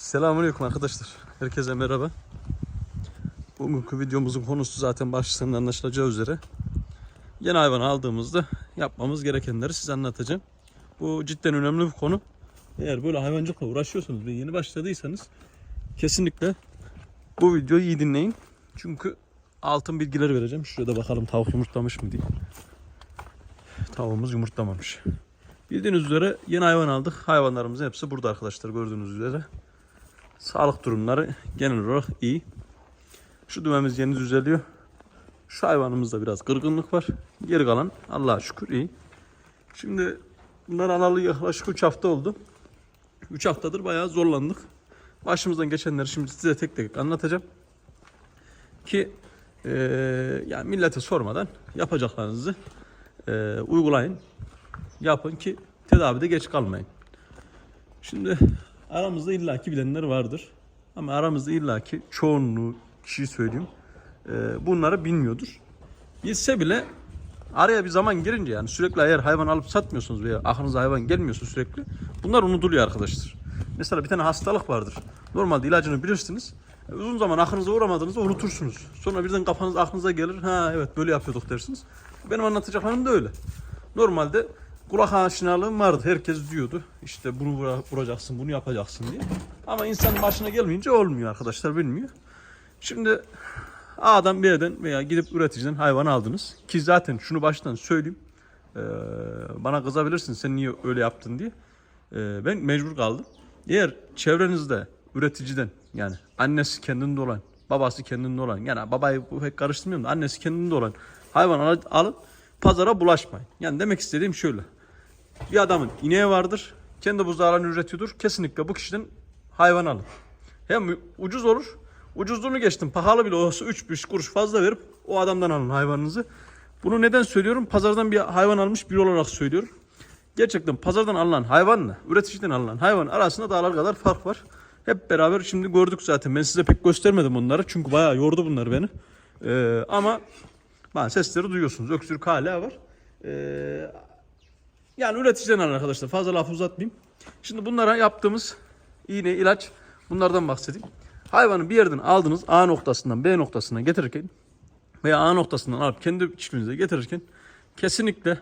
Selamünaleyküm arkadaşlar. Herkese merhaba. Bugünkü videomuzun konusu zaten başlığından anlaşılacağı üzere. Yeni hayvan aldığımızda yapmamız gerekenleri size anlatacağım. Bu cidden önemli bir konu. Eğer böyle hayvancılıkla uğraşıyorsanız ve yeni başladıysanız kesinlikle bu videoyu iyi dinleyin. Çünkü altın bilgiler vereceğim. Şurada bakalım tavuk yumurtlamış mı diye. Tavuğumuz yumurtlamamış. Bildiğiniz üzere yeni hayvan aldık. Hayvanlarımızın hepsi burada arkadaşlar gördüğünüz üzere. Sağlık durumları genel olarak iyi. Şu dümemiz yeni düzeliyor. Şu hayvanımızda biraz kırgınlık var. Geri kalan Allah'a şükür iyi. Şimdi bunlar alalı yaklaşık 3 hafta oldu. 3 haftadır bayağı zorlandık. Başımızdan geçenleri şimdi size tek tek anlatacağım. Ki eee yani millete sormadan yapacaklarınızı eee, uygulayın. Yapın ki tedavide geç kalmayın. Şimdi aramızda illaki bilenler vardır. Ama aramızda illaki çoğunluğu kişi söyleyeyim. e, bunları bilmiyordur. Bilse bile araya bir zaman girince yani sürekli eğer hayvan alıp satmıyorsunuz veya aklınıza hayvan gelmiyorsa sürekli bunlar unutuluyor arkadaşlar. Mesela bir tane hastalık vardır. Normalde ilacını bilirsiniz. E, Uzun zaman aklınıza uğramadığınızda unutursunuz. Sonra birden kafanız aklınıza gelir. Ha evet böyle yapıyorduk dersiniz. Benim anlatacaklarım da öyle. Normalde kulak aşinalığım vardı. Herkes diyordu. İşte bunu vura- vuracaksın, bunu yapacaksın diye. Ama insanın başına gelmeyince olmuyor arkadaşlar bilmiyor. Şimdi A'dan B'den veya gidip üreticiden hayvan aldınız. Ki zaten şunu baştan söyleyeyim. Ee, bana kızabilirsin sen niye öyle yaptın diye. Ee, ben mecbur kaldım. Eğer çevrenizde üreticiden yani annesi kendinde olan, babası kendinde olan yani babayı pek karıştırmıyorum da annesi kendinde olan hayvan al- alın pazara bulaşmayın. Yani demek istediğim şöyle. Bir adamın ineği vardır. Kendi buzdağlarını üretiyordur. Kesinlikle bu kişiden hayvan alın. Hem ucuz olur. Ucuzluğunu geçtim. Pahalı bile olsa 3-5 kuruş fazla verip o adamdan alın hayvanınızı. Bunu neden söylüyorum? Pazardan bir hayvan almış biri olarak söylüyorum. Gerçekten pazardan alınan hayvanla üreticiden alınan hayvan arasında dağlar kadar fark var. Hep beraber şimdi gördük zaten. Ben size pek göstermedim onları. Çünkü bayağı yordu bunlar beni. Ee, ama ben sesleri duyuyorsunuz. Öksürük hala var. Ee, yani üreticiden arkadaşlar. Fazla laf uzatmayayım. Şimdi bunlara yaptığımız iğne, ilaç bunlardan bahsedeyim. Hayvanı bir yerden aldınız A noktasından B noktasına getirirken veya A noktasından alıp kendi çiftliğinize getirirken kesinlikle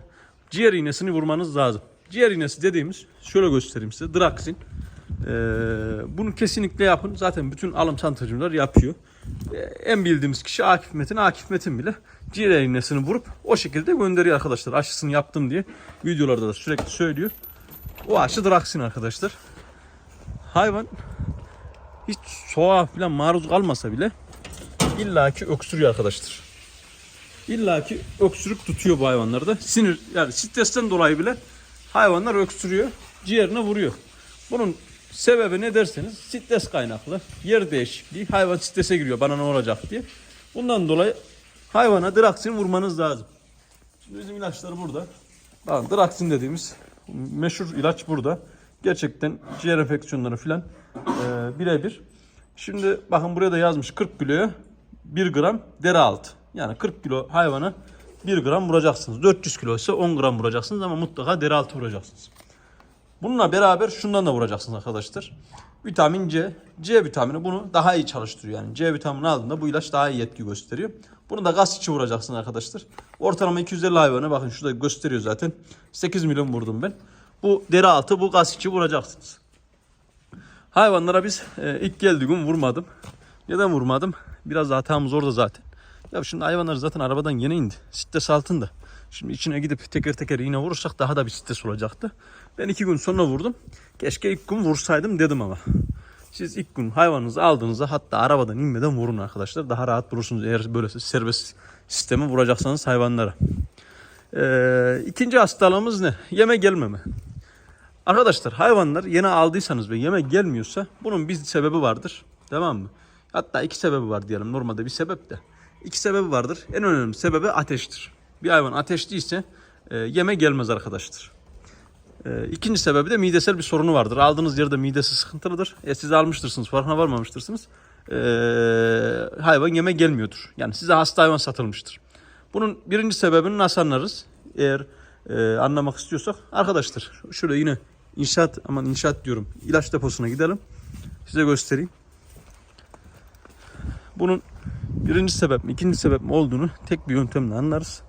ciğer iğnesini vurmanız lazım. Ciğer iğnesi dediğimiz şöyle göstereyim size. Draxin. Ee, bunu kesinlikle yapın. Zaten bütün alım santracılar yapıyor. Ee, en bildiğimiz kişi Akif Metin. Akif Metin bile ciğer iğnesini vurup o şekilde gönderiyor arkadaşlar. Aşısını yaptım diye videolarda da sürekli söylüyor. O aşı Draxin arkadaşlar. Hayvan hiç soğuğa falan maruz kalmasa bile illaki öksürüyor arkadaşlar. İllaki öksürük tutuyor bu hayvanlarda. Sinir yani stresten dolayı bile hayvanlar öksürüyor. Ciğerine vuruyor. Bunun sebebi ne derseniz stres kaynaklı. Yer değişikliği. Hayvan strese giriyor bana ne olacak diye. Bundan dolayı hayvana draksin vurmanız lazım. Şimdi bizim ilaçlar burada. Bakın draksin dediğimiz meşhur ilaç burada. Gerçekten ciğer enfeksiyonları filan e, birebir. Şimdi bakın buraya da yazmış 40 kiloya 1 gram deri altı. Yani 40 kilo hayvana 1 gram vuracaksınız. 400 kilo ise 10 gram vuracaksınız ama mutlaka deri altı vuracaksınız. Bununla beraber şundan da vuracaksınız arkadaşlar. Vitamin C. C vitamini bunu daha iyi çalıştırıyor. Yani C vitamini aldığında bu ilaç daha iyi etki gösteriyor. Bunu da gaz içi vuracaksınız arkadaşlar. Ortalama 250 hayvanı bakın şurada gösteriyor zaten. 8 milyon vurdum ben. Bu deri altı bu gaz içi vuracaksınız. Hayvanlara biz e, ilk geldiği gün vurmadım. Neden vurmadım? Biraz hatamız orada zaten. Ya şimdi hayvanlar zaten arabadan yeni indi. Stres altında. Şimdi içine gidip teker teker iğne vurursak daha da bir stres olacaktı. Ben iki gün sonra vurdum. Keşke ilk gün vursaydım dedim ama. Siz ilk gün hayvanınızı aldığınızda hatta arabadan inmeden vurun arkadaşlar. Daha rahat vurursunuz eğer böyle serbest sisteme vuracaksanız hayvanlara. Ee, ikinci hastalığımız ne? Yeme gelmeme. Arkadaşlar hayvanlar yeni aldıysanız ve yeme gelmiyorsa bunun bir sebebi vardır. Tamam mı? Hatta iki sebebi var diyelim. Normalde bir sebep de. İki sebebi vardır. En önemli sebebi ateştir. Bir hayvan ateşliyse e, yeme gelmez arkadaşlar. E, ikinci sebebi de midesel bir sorunu vardır. Aldığınız yerde midesi sıkıntılıdır. E, siz almıştırsınız, farkına varmamıştırsınız. E, hayvan yeme gelmiyordur. Yani size hasta hayvan satılmıştır. Bunun birinci sebebini nasıl anlarız? Eğer e, anlamak istiyorsak arkadaşlar şöyle yine inşaat aman inşaat diyorum ilaç deposuna gidelim. Size göstereyim. Bunun birinci sebep mi, ikinci sebep mi olduğunu tek bir yöntemle anlarız.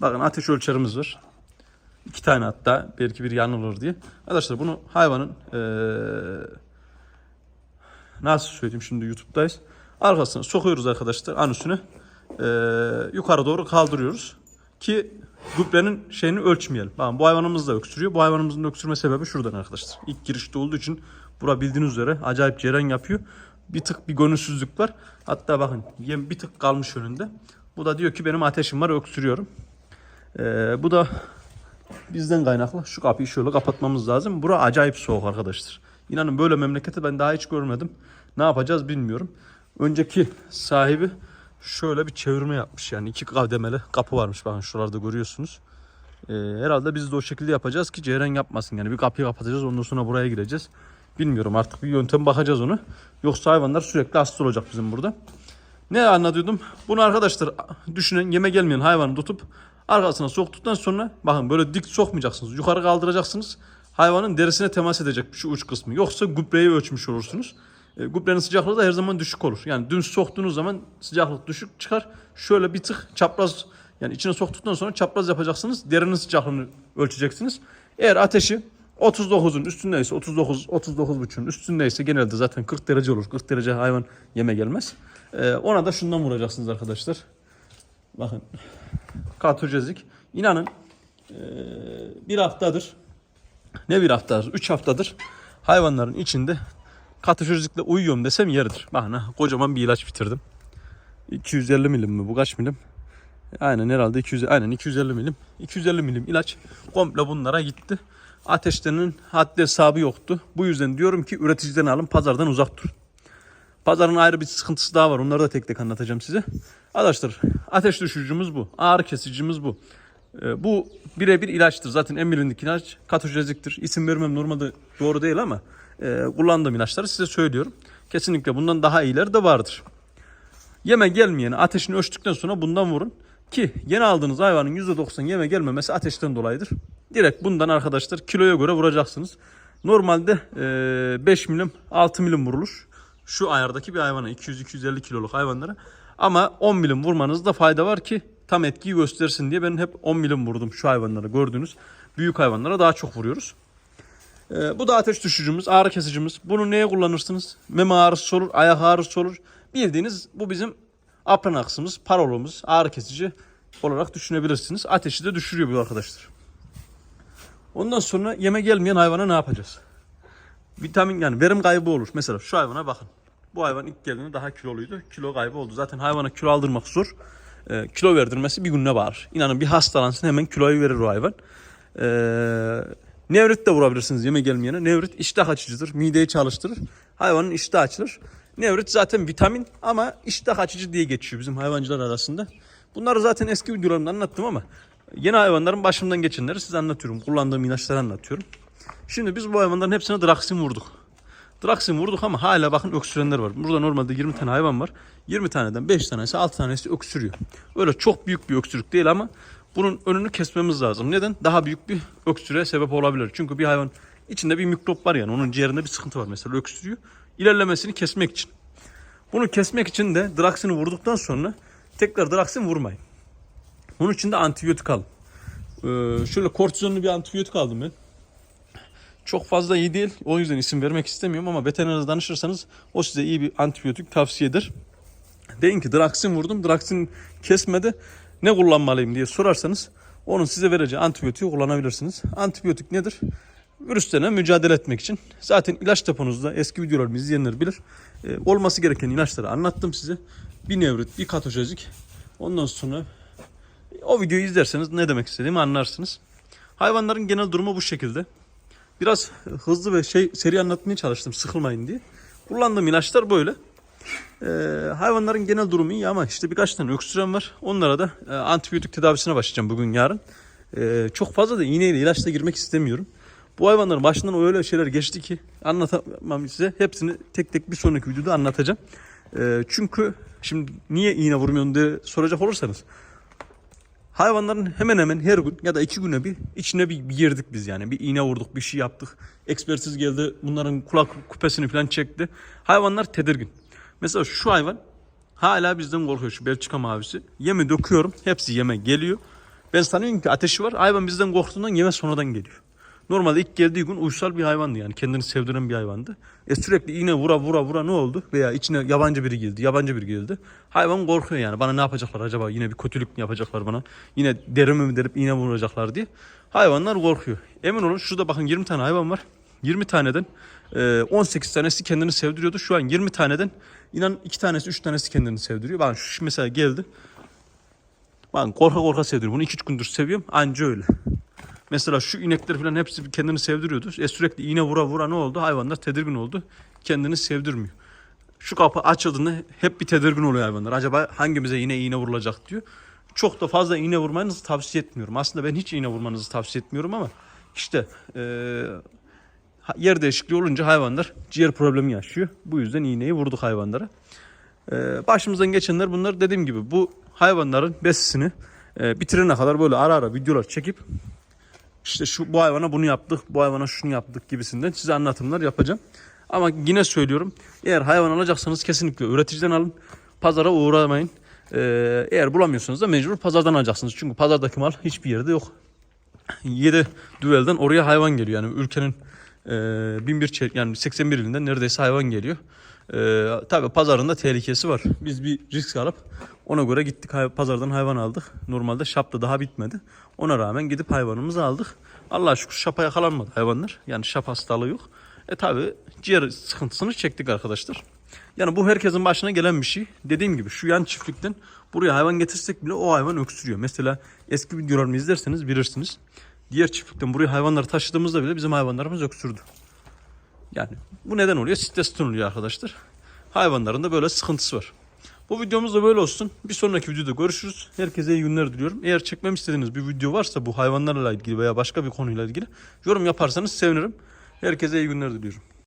Bakın ateş ölçerimiz var. İki tane hatta belki bir yanılır diye. Arkadaşlar bunu hayvanın eee, nasıl söyleyeyim şimdi YouTube'dayız. Arkasına sokuyoruz arkadaşlar anüsüne. Eee yukarı doğru kaldırıyoruz. Ki gübrenin şeyini ölçmeyelim. Bakın bu hayvanımız da öksürüyor. Bu hayvanımızın öksürme sebebi şuradan arkadaşlar. İlk girişte olduğu için bura bildiğiniz üzere acayip ceren yapıyor. Bir tık bir gönülsüzlük var. Hatta bakın yem bir tık kalmış önünde. Bu da diyor ki benim ateşim var öksürüyorum. Eee, bu da bizden kaynaklı. Şu kapıyı şöyle kapatmamız lazım. Bura acayip soğuk arkadaşlar. İnanın böyle memleketi ben daha hiç görmedim. Ne yapacağız bilmiyorum. Önceki sahibi şöyle bir çevirme yapmış. Yani iki kademeli kapı varmış bakın şuralarda görüyorsunuz. Ee, herhalde biz de o şekilde yapacağız ki ceyran yapmasın. Yani bir kapıyı kapatacağız ondan sonra buraya gireceğiz. Bilmiyorum artık bir yöntem bakacağız onu. Yoksa hayvanlar sürekli hasta olacak bizim burada. Ne anlatıyordum? Bunu arkadaşlar düşünün yeme gelmeyen hayvanı tutup arkasına soktuktan sonra bakın böyle dik sokmayacaksınız. Yukarı kaldıracaksınız. Hayvanın derisine temas edecek şu uç kısmı. Yoksa gübreyi ölçmüş olursunuz. E, gübrenin sıcaklığı da her zaman düşük olur. Yani dün soktuğunuz zaman sıcaklık düşük çıkar. Şöyle bir tık çapraz yani içine soktuktan sonra çapraz yapacaksınız. Derinin sıcaklığını ölçeceksiniz. Eğer ateşi 39'un üstündeyse 39 39.5'un üstündeyse genelde zaten 40 derece olur. 40 derece hayvan yeme gelmez. E, ona da şundan vuracaksınız arkadaşlar. Bakın kartojezik. İnanın eee, bir haftadır ne bir haftadır, üç haftadır hayvanların içinde katışözlükle uyuyorum desem yeridir. Bakın kocaman bir ilaç bitirdim. 250 milim mi bu kaç milim? Aynen herhalde 200 aynen 250 milim. 250 milim ilaç komple bunlara gitti. Ateşlerinin haddi hesabı yoktu. Bu yüzden diyorum ki üreticiden alın pazardan uzak durun. Pazarın ayrı bir sıkıntısı daha var. Onları da tek tek anlatacağım size. Arkadaşlar ateş düşürücümüz bu. Ağrı kesicimiz bu. Ee, bu birebir ilaçtır. Zaten en bilindik ilaç katojeziktir. İsim vermem normalde doğru değil ama e, kullandığım ilaçları size söylüyorum. Kesinlikle bundan daha iyileri de vardır. Yeme gelmeyeni ateşini ölçtükten sonra bundan vurun. Ki yeni aldığınız hayvanın %90 yeme gelmemesi ateşten dolayıdır. Direkt bundan arkadaşlar kiloya göre vuracaksınız. Normalde e, 5 milim 6 milim vurulur. Şu ayardaki bir hayvana 200-250 kiloluk hayvanlara. Ama 10 milim vurmanızda fayda var ki tam etkiyi göstersin diye ben hep 10 milim vurdum şu hayvanlara gördüğünüz büyük hayvanlara daha çok vuruyoruz. Ee, bu da ateş düşürücümüz, ağrı kesicimiz. Bunu neye kullanırsınız? Meme ağrısı olur, ayak ağrısı olur. Bildiğiniz bu bizim apranaksımız, parolumuz, ağrı kesici olarak düşünebilirsiniz. Ateşi de düşürüyor bu arkadaşlar. Ondan sonra yeme gelmeyen hayvana ne yapacağız? Vitamin yani verim kaybı olur. Mesela şu hayvana bakın. Bu hayvan ilk geldiğinde daha kiloluydu. Kilo kaybı oldu. Zaten hayvana kilo aldırmak zor. Ee, kilo verdirmesi bir gününe bağır. İnanın bir hastalansın hemen kiloyu verir o hayvan. Ee, nevrit de vurabilirsiniz yeme gelmeyene. Nevrit iştah açıcıdır. Mideyi çalıştırır. Hayvanın iştahı açılır. Nevrit zaten vitamin ama iştah açıcı diye geçiyor bizim hayvancılar arasında. Bunları zaten eski videolarımda anlattım ama yeni hayvanların başımdan geçenleri size anlatıyorum. Kullandığım ilaçları anlatıyorum. Şimdi biz bu hayvanların hepsine Draxin vurduk. Draxin vurduk ama hala bakın öksürenler var. Burada normalde 20 tane hayvan var. 20 taneden 5 tanesi 6 tanesi öksürüyor. Öyle çok büyük bir öksürük değil ama bunun önünü kesmemiz lazım. Neden? Daha büyük bir öksürüğe sebep olabilir. Çünkü bir hayvan içinde bir mikrop var yani. Onun ciğerinde bir sıkıntı var mesela öksürüyor. İlerlemesini kesmek için. Bunu kesmek için de Draxin'i vurduktan sonra tekrar Draxin vurmayın. Bunun için de antibiyotik alın. Ee, şöyle kortizonlu bir antibiyotik aldım ben. Çok fazla iyi değil. O yüzden isim vermek istemiyorum ama veterinere danışırsanız o size iyi bir antibiyotik tavsiyedir. Deyin ki Draxin vurdum. Draxin kesmedi. Ne kullanmalıyım diye sorarsanız onun size vereceği antibiyotiği kullanabilirsiniz. Antibiyotik nedir? Virüslerle mücadele etmek için. Zaten ilaç deponuzda eski videolarımı izleyenler bilir. Ee, olması gereken ilaçları anlattım size. Bir nevrit, bir katojezik. Ondan sonra o videoyu izlerseniz ne demek istediğimi anlarsınız. Hayvanların genel durumu bu şekilde. Biraz hızlı ve şey seri anlatmaya çalıştım sıkılmayın diye. Kullandığım ilaçlar böyle. Ee, hayvanların genel durumu iyi ama işte birkaç tane öksüren var. Onlara da e, antibiyotik tedavisine başlayacağım bugün yarın. Ee, çok fazla da iğneyle ilaçla girmek istemiyorum. Bu hayvanların başından öyle şeyler geçti ki anlatamam size. Hepsini tek tek bir sonraki videoda anlatacağım. Ee, çünkü şimdi niye iğne vurmuyorsun diye soracak olursanız Hayvanların hemen hemen her gün ya da iki güne bir içine bir, bir girdik biz yani. Bir iğne vurduk, bir şey yaptık. Ekspertiz geldi, bunların kulak küpesini falan çekti. Hayvanlar tedirgin. Mesela şu hayvan hala bizden korkuyor şu Belçika mavisi. Yemi döküyorum, hepsi yeme geliyor. Ben sanıyorum ki ateşi var. Hayvan bizden korktuğundan yeme sonradan geliyor. Normalde ilk geldiği gün uysal bir hayvandı yani kendini sevdiren bir hayvandı. E sürekli iğne vura vura vura ne oldu? Veya içine yabancı biri girdi, yabancı biri girdi. Hayvan korkuyor yani bana ne yapacaklar acaba yine bir kötülük mü yapacaklar bana? Yine derimi mi derip iğne vuracaklar diye. Hayvanlar korkuyor. Emin olun şurada bakın 20 tane hayvan var. 20 taneden e, 18 tanesi kendini sevdiriyordu. Şu an 20 taneden inan 2 tanesi 3 tanesi kendini sevdiriyor. Bakın şu mesela geldi. Bakın korka korka sevdiriyor. Bunu 2-3 gündür seviyorum. Anca öyle. Mesela şu inekler falan hepsi kendini sevdiriyordu. E sürekli iğne vura vura ne oldu? Hayvanlar tedirgin oldu. Kendini sevdirmiyor. Şu kapı açıldığında hep bir tedirgin oluyor hayvanlar. Acaba hangimize yine iğne vurulacak diyor. Çok da fazla iğne vurmanızı tavsiye etmiyorum. Aslında ben hiç iğne vurmanızı tavsiye etmiyorum ama işte ha- yer değişikliği olunca hayvanlar ciğer problemi yaşıyor. Bu yüzden iğneyi vurduk hayvanlara. Ee, başımızdan geçenler bunlar dediğim gibi bu hayvanların besisini e, bitirene kadar böyle ara ara videolar çekip işte şu bu hayvana bunu yaptık, bu hayvana şunu yaptık gibisinden size anlatımlar yapacağım. Ama yine söylüyorum eğer hayvan alacaksanız kesinlikle üreticiden alın. Pazara uğramayın. Ee, eğer bulamıyorsanız da mecbur pazardan alacaksınız. Çünkü pazardaki mal hiçbir yerde yok. 7 düvelden oraya hayvan geliyor. Yani ülkenin e, 1001 çe- yani 81 ilinden neredeyse hayvan geliyor. E, tabii pazarında tehlikesi var. Biz bir risk alıp ona göre gittik hay- pazardan hayvan aldık. Normalde şapta daha bitmedi. Ona rağmen gidip hayvanımızı aldık. Allah'a şükür şapa yakalanmadı hayvanlar. Yani şap hastalığı yok. E tabi ciğer sıkıntısını çektik arkadaşlar. Yani bu herkesin başına gelen bir şey. Dediğim gibi şu yan çiftlikten buraya hayvan getirsek bile o hayvan öksürüyor. Mesela eski videolarımı izlerseniz bilirsiniz. Diğer çiftlikten buraya hayvanları taşıdığımızda bile bizim hayvanlarımız öksürdü. Yani bu neden oluyor? Stresten oluyor arkadaşlar. Hayvanların da böyle sıkıntısı var. Bu videomuz da böyle olsun. Bir sonraki videoda görüşürüz. Herkese iyi günler diliyorum. Eğer çekmem istediğiniz bir video varsa bu hayvanlarla ilgili veya başka bir konuyla ilgili yorum yaparsanız sevinirim. Herkese iyi günler diliyorum.